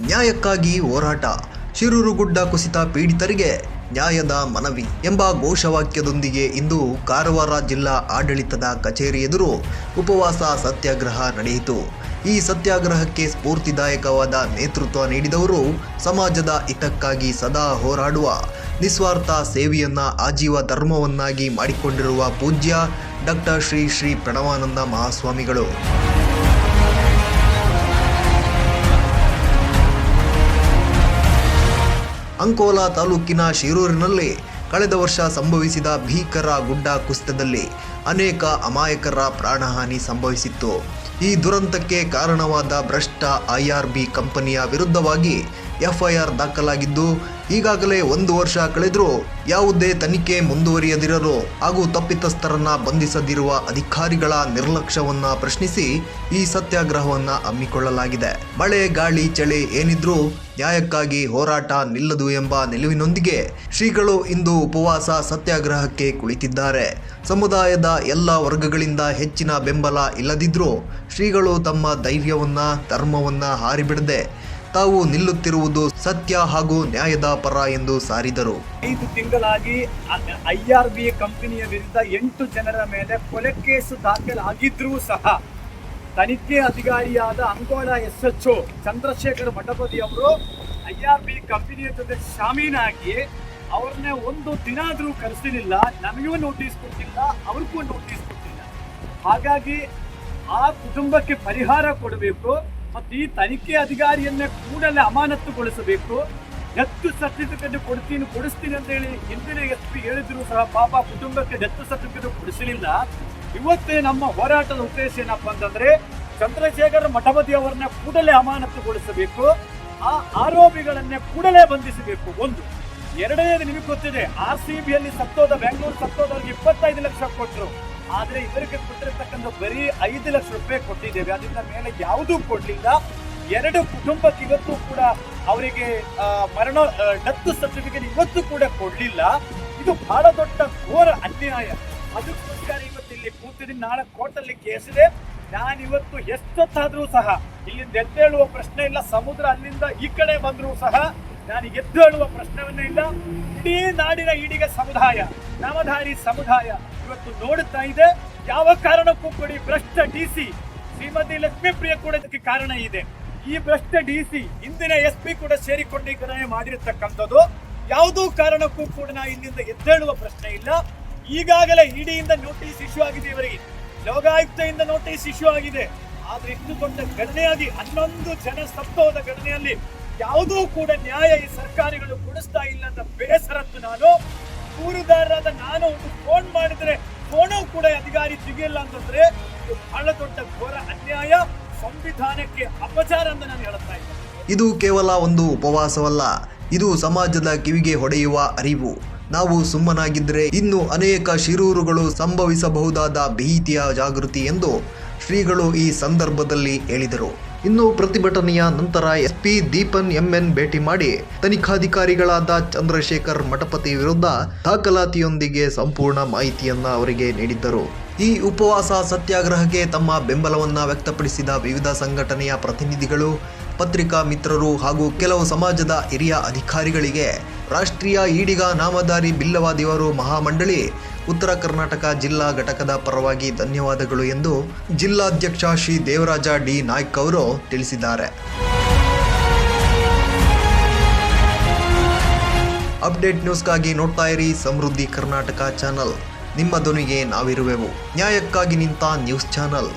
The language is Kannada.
ನ್ಯಾಯಕ್ಕಾಗಿ ಹೋರಾಟ. ಶಿರೂರು ಗುಡ್ಡ ಕುಸಿತ ಪೀಡಿತರಿಗೆ ನ್ಯಾಯದ ಮನವಿ ಎಂಬ ಘೋಷವಾಕ್ಯದೊಂದಿಗೆ ಇಂದು ಕಾರವಾರ ಜಿಲ್ಲಾ ಆಡಳಿತದ ಕಚೇರಿ ಎದುರು ಉಪವಾಸ ಸತ್ಯಾಗ್ರಹ ನಡೆಯಿತು. ಈ ಸತ್ಯಾಗ್ರಹಕ್ಕೆ ಸ್ಫೂರ್ತಿದಾಯಕವಾದ ನೇತೃತ್ವ ನೀಡಿದವರು ಸಮಾಜದ ಹಿತಕ್ಕಾಗಿ ಸದಾ ಹೋರಾಡುವ, ನಿಸ್ವಾರ್ಥ ಸೇವೆಯನ್ನ ಆಜೀವ ಧರ್ಮವನ್ನಾಗಿ ಮಾಡಿಕೊಂಡಿರುವ ಪೂಜ್ಯ ಡಾಕ್ಟರ್ ಶ್ರೀ ಶ್ರೀ ಪ್ರಣವಾನಂದ ಮಹಾಸ್ವಾಮಿಗಳು. ಅಂಕೋಲಾ ತಾಲೂಕಿನ ಶಿರೂರಿನಲ್ಲಿ ಕಳೆದ ವರ್ಷ ಸಂಭವಿಸಿದ ಭೀಕರ ಗುಡ್ಡ ಕುಸಿತದಲ್ಲಿ ಅನೇಕ ಅಮಾಯಕರ ಪ್ರಾಣಹಾನಿ ಸಂಭವಿಸಿತ್ತು. ಈ ದುರಂತಕ್ಕೆ ಕಾರಣವಾದ ಭ್ರಷ್ಟ ಐಆರ್ಬಿ ಕಂಪನಿಯ ವಿರುದ್ಧವಾಗಿ ಎಫ್ಐಆರ್ ದಾಖಲಾಗಿದ್ದು, ಈಗಾಗಲೇ ಒಂದು ವರ್ಷ ಕಳೆದರೂ ಯಾವುದೇ ತನಿಖೆ ಮುಂದುವರಿಯದಿರಲು ಹಾಗೂ ತಪ್ಪಿತಸ್ಥರನ್ನ ಬಂಧಿಸದಿರುವ ಅಧಿಕಾರಿಗಳ ನಿರ್ಲಕ್ಷ್ಯವನ್ನ ಪ್ರಶ್ನಿಸಿ ಈ ಸತ್ಯಾಗ್ರಹವನ್ನ ಹಮ್ಮಿಕೊಳ್ಳಲಾಗಿದೆ. ಮಳೆ, ಗಾಳಿ, ಚಳಿ ಏನಿದ್ರೂ ನ್ಯಾಯಕ್ಕಾಗಿ ಹೋರಾಟ ನಿಲ್ಲದು ಎಂಬ ನಿಲುವಿನೊಂದಿಗೆ ಶ್ರೀಗಳು ಇಂದು ಉಪವಾಸ ಸತ್ಯಾಗ್ರಹಕ್ಕೆ ಕುಳಿತಿದ್ದಾರೆ. ಸಮುದಾಯದ ಎಲ್ಲ ವರ್ಗಗಳಿಂದ ಹೆಚ್ಚಿನ ಬೆಂಬಲ ಇಲ್ಲದಿದ್ರೂ ಶ್ರೀಗಳು ತಮ್ಮ ಧೈರ್ಯವನ್ನ, ಧರ್ಮವನ್ನ ಹಾರಿಬಿಡದೆ ತಾವು ನಿಲ್ಲುತ್ತಿರುವುದು ಸತ್ಯ ಹಾಗೂ ನ್ಯಾಯದ ಪರ ಎಂದು ಸಾರಿದರು. ಐದು ತಿಂಗಳಾಗಿ ಐ ಆರ್ ಬಿ ಕಂಪನಿಯ ವಿರುದ್ಧ ಎಂಟು ಜನರ ಮೇಲೆ ಕೊಲೆ ಕೇಸು ದಾಖಲಾಗಿದ್ರೂ ಸಹ ತನಿಖೆ ಅಧಿಕಾರಿಯಾದ ಅಂಗೋಳ ಎಸ್ ಎಚ್ ಚಂದ್ರಶೇಖರ್ ಮಠಪತಿ ಅವರು ಐ ಆರ್ ಬಿ ಕಂಪನಿಯ ಜೊತೆ ಶಾಮೀನಾಗಿ ಅವ್ರನ್ನೇ ಒಂದು ದಿನ ಆದರೂ ಕರೆಸಲಿಲ್ಲ, ನಮಗೂ ನೋಟಿಸ್ ಕೊಟ್ಟಿಲ್ಲ, ಅವ್ರಿಗೂ ನೋಟಿಸ್ ಕೊಟ್ಟಿಲ್ಲ. ಹಾಗಾಗಿ ಆ ಕುಟುಂಬಕ್ಕೆ ಪರಿಹಾರ ಕೊಡಬೇಕು. ಮತ್ತು ಈ ತನಿಖೆ ಅಧಿಕಾರಿಯನ್ನೇ ಕೂಡಲೇ ಅಮಾನತುಗೊಳಿಸಬೇಕು. ಡೆತ್ ಸರ್ಟಿಫಿಕೇಟ್ ಕೊಡ್ತೀನಿ, ಕೊಡಿಸ್ತೀನಿ ಅಂತ ಹೇಳಿ ಹಿಂದಿನ ಎಸ್ ಪಿ ಹೇಳಿದ್ರು ಸಹ ಪಾಪ ಕುಟುಂಬಕ್ಕೆ ಡೆತ್ ಸರ್ಟಿಫಿಕೇಟ್ ಕೊಡಿಸಲಿಲ್ಲ. ಇವತ್ತೇ ನಮ್ಮ ಹೋರಾಟದ ಉದ್ದೇಶ ಏನಪ್ಪಾ ಅಂತಂದ್ರೆ ಚಂದ್ರಶೇಖರ ಮಠಪತಿ ಅವರನ್ನ ಕೂಡಲೇ ಅಮಾನತುಗೊಳಿಸಬೇಕು. ಆ ಆರೋಪಿಗಳನ್ನೇ ಕೂಡಲೇ ಬಂಧಿಸಬೇಕು ಒಂದು. ಎರಡನೇದು ನಿಮಗೆ ಗೊತ್ತಿದೆ, ಆರ್ ಸಿ ಬಿಯಲ್ಲಿ ಸತ್ತೋದ, ಬೆಂಗಳೂರು ಸತ್ತೋದವ್ರಿಗೆ ಇಪ್ಪತ್ತೈದು ಲಕ್ಷ ಕೊಟ್ಟರು ಆದ್ರೆ ಇವರಿಗೆ ಕೊಟ್ಟಿರತಕ್ಕಂಥ ಬರೀ ಐದು ಲಕ್ಷ ರೂಪಾಯಿ ಕೊಟ್ಟಿದ್ದೇವೆ. ಅದರಿಂದ ಮೇಲೆ ಯಾವುದೂ ಕೊಡ್ಲಿಲ್ಲ. ಎರಡು ಕುಟುಂಬಕ್ಕೆ ಇವತ್ತು ಕೂಡ ಅವರಿಗೆ ಮರಣ ಡೆತ್ ಸರ್ಟಿಫಿಕೇಟ್ ಇವತ್ತು ಕೂಡ ಕೊಡ್ಲಿಲ್ಲ. ಇದು ಬಹಳ ದೊಡ್ಡ ಘೋರ ಅನ್ಯಾಯ. ಅದಕ್ಕೋಸ್ಕರ ಇವತ್ತು ಇಲ್ಲಿ ಕೂತಿದ್ದೀನಿ. ನಾಳೆ ಕೋರ್ಟಲ್ಲಿ ಕೇಸಿದೆ ನಾನು ಇವತ್ತು ಎಷ್ಟೊತ್ತಾದ್ರೂ ಸಹ ಇಲ್ಲಿಂದ ಎದ್ದೇಳುವ ಪ್ರಶ್ನೆ ಇಲ್ಲ. ಸಮುದ್ರ ಅಲ್ಲಿಂದ ಈ ಕಡೆ ಬಂದರೂ ಸಹ ನಾನು ಎದ್ದೇಳುವ ಪ್ರಶ್ನವನ್ನೇ ಇಲ್ಲ. ಇಡೀ ನಾಡಿನ ಈಡಿಗ ಸಮುದಾಯ ನಾಮಧಾರಿ ಸಮುದಾಯ ಇವತ್ತು ನೋಡುತ್ತಾ ಇದೆ. ಯಾವ ಕಾರಣಕ್ಕೂ ಕೂಡಿ ಭ್ರಷ್ಟ ಡಿ ಸಿ ಶ್ರೀಮತಿ ಲಕ್ಷ್ಮೀ ಪ್ರಿಯ ಕೂಡ ಇದಕ್ಕೆ ಕಾರಣ ಇದೆ. ಈ ಭ್ರಷ್ಟ ಡಿ ಸಿ ಇಂದಿನ ಎಸ್ ಪಿ ಕೂಡ ಸೇರಿಕೊಂಡೀಕರಣೆ ಮಾಡಿರತಕ್ಕಂಥದ್ದು. ಯಾವುದೋ ಕಾರಣಕ್ಕೂ ಕೂಡ ನಾ ಇಲ್ಲಿಂದ ಎದ್ದೇಳುವ ಪ್ರಶ್ನೆ ಇಲ್ಲ. ಈಗಾಗಲೇ ಇಡಿಯಿಂದ ನೋಟಿಸ್ ಇಶ್ಯೂ ಆಗಿದೆ ಇವರಿಗೆ. ಲೋಕಾಯುಕ್ತೆಯಿಂದ ನೋಟಿಸ್ ಇಶ್ಯೂ ಆಗಿದೆ. ಆದ್ರೆ ಇಷ್ಟು ದೊಡ್ಡ ಘಟನೆಯಾಗಿ ಹನ್ನೊಂದು ಜನ ಸತ್ತೋದ ಘಟನೆಯಲ್ಲಿ ಯಾವುದೂ ಕೂಡ ನ್ಯಾಯ ಈ ಸರ್ಕಾರಿಗಳು ಕೊಡಿಸ್ತಾ ಇಲ್ಲ ಅಂತ ಬೇಸರತ್ತು ನಾನು. ದೂರುದಾರರಾದ ನಾನು ಒಂದು ಫೋನ್ ಮಾಡಿದ್ರೆ ಫೋನು ಕೂಡ ಅಧಿಕಾರಿ ಸಿಗಿಲ್ಲ ಅಂತಂದ್ರೆ, ಇದು ಬಹಳ ದೊಡ್ಡ ಘೋರ ಅನ್ಯಾಯ, ಸಂವಿಧಾನಕ್ಕೆ ಅಪಚಾರ ಅಂತ ನಾನು ಹೇಳ್ತಾ ಇದ್ದೇನೆ ಇದು ಕೇವಲ ಒಂದು ಉಪವಾಸವಲ್ಲ, ಇದು ಸಮಾಜದ ಕಿವಿಗೆ ಹೊಡೆಯುವ ಅರಿವು. ನಾವು ಸುಮ್ಮನಾಗಿದ್ದರೆ ಇನ್ನು ಅನೇಕ ಶಿರೂರುಗಳು ಸಂಭವಿಸಬಹುದಾದ ಭೀತಿಯ ಜಾಗೃತಿ ಎಂದು ಶ್ರೀಗಳು ಈ ಸಂದರ್ಭದಲ್ಲಿ ಹೇಳಿದರು. ಇನ್ನು ಪ್ರತಿಭಟನೆಯ ನಂತರ ಎಸ್ಪಿ ದೀಪನ್ ಎಂಎನ್ ಭೇಟಿ ಮಾಡಿ ತನಿಖಾಧಿಕಾರಿಗಳಾದ ಚಂದ್ರಶೇಖರ್ ಮಠಪತಿ ವಿರುದ್ಧ ದಾಖಲಾತಿಯೊಂದಿಗೆ ಸಂಪೂರ್ಣ ಮಾಹಿತಿಯನ್ನ ಅವರಿಗೆ ನೀಡಿದ್ದರು. ಈ ಉಪವಾಸ ಸತ್ಯಾಗ್ರಹಕ್ಕೆ ತಮ್ಮ ಬೆಂಬಲವನ್ನ ವ್ಯಕ್ತಪಡಿಸಿದ ವಿವಿಧ ಸಂಘಟನೆಯ ಪ್ರತಿನಿಧಿಗಳು ಪತ್ರಿಕಾ ಮಿತ್ರರು ಹಾಗೂ ಕೆಲವು ಸಮಾಜದ ಹಿರಿಯ ಅಧಿಕಾರಿಗಳಿಗೆ ರಾಷ್ಟ್ರೀಯ ಈಡಿಗ ನಾಮಧಾರಿ ಬಿಲ್ಲವಾದಿವರು ಮಹಾಮಂಡಳಿ, ಉತ್ತರ ಕರ್ನಾಟಕ ಜಿಲ್ಲಾ ಘಟಕದ ಪರವಾಗಿ ಧನ್ಯವಾದಗಳು ಎಂದು ಜಿಲ್ಲಾಧ್ಯಕ್ಷ ಶ್ರೀ ದೇವರಾಜ ಡಿ. ನಾಯ್ಕ್ ಅವರು ತಿಳಿಸಿದ್ದಾರೆ. ಅಪ್ಡೇಟ್ ನ್ಯೂಸ್ಗಾಗಿ ನೋಡ್ತಾ ಇರಿ ಸಮೃದ್ಧಿ ಕರ್ನಾಟಕ ಚಾನಲ್. ನಿಮ್ಮ ಧ್ವನಿಗೆ ನಾವಿರುವೆವು. ನ್ಯಾಯಕ್ಕಾಗಿ ನಿಂತ ನ್ಯೂಸ್ ಚಾನಲ್.